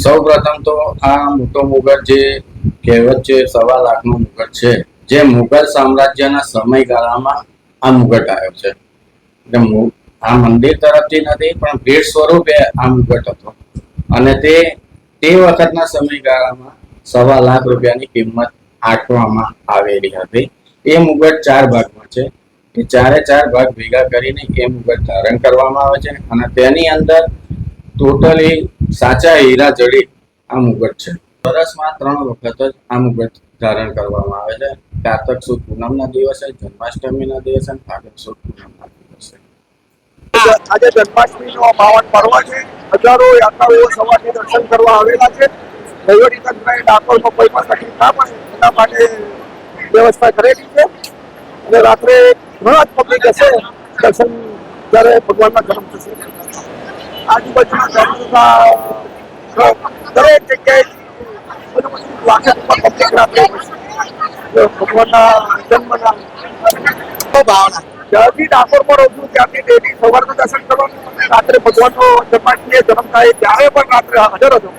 સૌ પ્રથમ તો આ મોટો મુગટ જે કહેવત છે, સવા લાખનો મુગટ છે, જે મુઘલ સામ્રાજ્યના સમયગાળામાં આ મુગટ આવ્યો છે. એટલે આ મંદિર તરફથી નથી, પણ ભેટ સ્વરૂપે આ મુગટ હતો. અને તે તે વખતના સમયગાળામાં સવા લાખ રૂપિયાની કિંમત આંકવામાં આવેલી હતી. એ મુગટ ચાર ભાગમાં છે. એ ચારે ચાર ભાગ ભેગા કરીને એ મુગટ ધારણ કરવામાં આવે છે અને તેની અંદર ટોટલી સાચા હીરા જડી આ મુગટ છે. વર્ષમાં ત્રણ વખત જ આ મુગટ ધારણ કરવામાં આવે છે. કારતક સુદ પૂનમના દિવસે, જન્માષ્ટમીના દિવસે અને ફાગણ સુદ પૂનમના દિવસે. આજે જન્માષ્ટમીનો પાવન પર્વ છે. હજારો યાત્રાઓ સવારથી દર્શન કરવા આવેલા છે. વહીવટી તંત્રએ ડાકોરમાં કોઈ પણ તકલીફ ના પડે, એના માટે વ્યવસ્થા કરેલી છે. અને રાત્રે ઘણા જ પબ્લિક હશે. દર્શન જ્યારે ભગવાનના જન્મ થશે. આજુબાજુના ગામોના દરેક જગ્યાએ બધું ઉપર પબ્લિક છે. ભગવાનના જન્મના ભાવના જ્યારથી ડાકોરમાં રહું છું ત્યારથી ડેલી દર્શન કરવાનું, રાત્રે ભગવાનનો જન્માષ્ટમીએ જન્મ થાય, ત્યારે પણ રાત્રે હાજર હતો